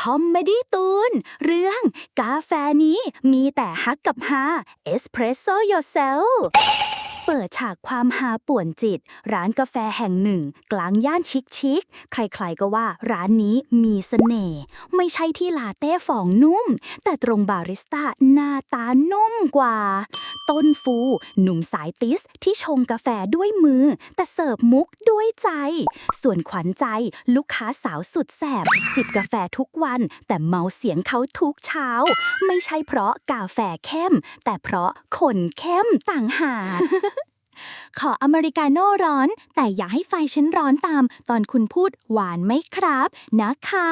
คอมเมดี้ตูน เรื่องกาแฟนี้มีแต่ฮักกับฮาเอสเพรสโซโยเซลเปิดฉากความฮาป่วนจิต ร้านกาแฟแห่งหนึ่ง กลางย่านชิคชิคๆใครๆก็ว่าร้านนี้มีเสน่ห์ไม่ใช่ที่ลาเต้ฟองนุ่ม แต่ตรงบาริสต้าหน้าตานุ่มกว่า ต้นฟู หนุ่มสายติสที่ชงกาแฟด้วยมือ แต่เสิร์ฟมุกด้วยใจ ส่วนขวัญใจลูกค้าสาวสุดแสบ จิบกาแฟทุกวัน แต่เมาเสียงเขาทุกเช้า ไม่ใช่เพราะกาแฟเข้ม แต่เพราะคนเข้มต่างหากขออเมริกาโน่ร้อน แต่อย่าให้ไฟฉันร้อนตาม ตอนคุณพูดหวานไหมครับ นะคะ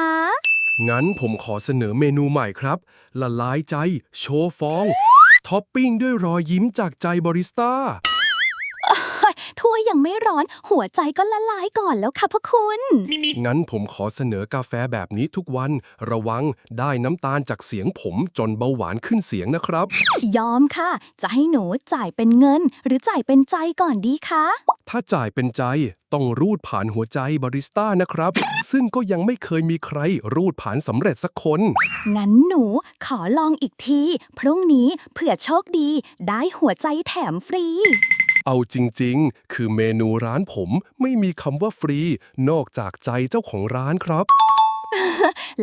งั้นผมขอเสนอเมนูใหม่ครับ ละลายใจ โชว์ฟอง ท็อปปิ้งด้วยรอยยิ้มจากใจบาริสต้า ถ้วยยังไม่ร้อน หัวใจก็ละลายก่อนแล้วค่ะพระคุณ งั้นผมขอเสนอกาแฟแบบนี้ทุกวัน ระวังได้น้ำตาลจากเสียงผมจนเบาหวานขึ้นเสียงนะครับ ยอมค่ะ จะให้หนูจ่ายเป็นเงิน หรือจ่ายเป็นใจก่อนดีคะ ถ้าจ่ายเป็นใจต้องรูดผ่านหัวใจบาริสต้านะครับ ซึ่งก็ยังไม่เคยมีใครรูดผ่านสำเร็จสักคน งั้นหนูขอลองอีกที พรุ่งนี้เผื่อโชคดี ได้หัวใจแถมฟรี เอาจริงๆ คือเมนูร้านผมไม่มีคำว่าฟรี นอกจากใจเจ้าของร้านครับ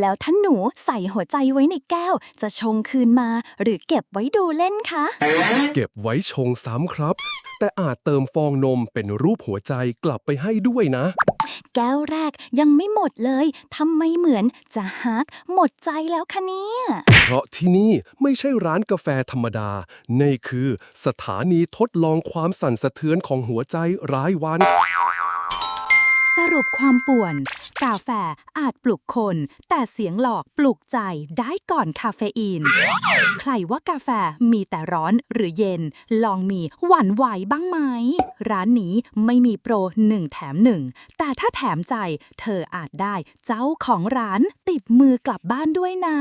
แล้วถ้าหนูใส่หัวใจไว้ในแก้ว จะชงคืนมา หรือเก็บไว้ดูเล่นคะ เก็บไว้ชงซ้ำครับ แต่อาจเติมฟองนมเป็นรูปหัวใจกลับไปให้ด้วยนะ แก้วแรกยังไม่หมดเลยทำไมเหมือนจะฮักหมดใจแล้วคะเนี่ย เพราะที่นี่ไม่ใช่ร้านกาแฟธรรมดานี่คือสถานีทดลองความสั่นสะเทือนของหัวใจรายวัน สรุปความป่วน กาแฟอาจปลุกคน แต่เสียงหลอกปลุกใจได้ก่อนคาเฟอีน ใครว่ากาแฟมีแต่ร้อนหรือเย็น ลองมีหวั่นไหวบ้างไหม ร้านนี้ไม่มีโปรหนึ่งแถมหนึ่งแต่ถ้าแถมใจ เธออาจได้เจ้าของร้านติดมือกลับบ้านด้วยนะ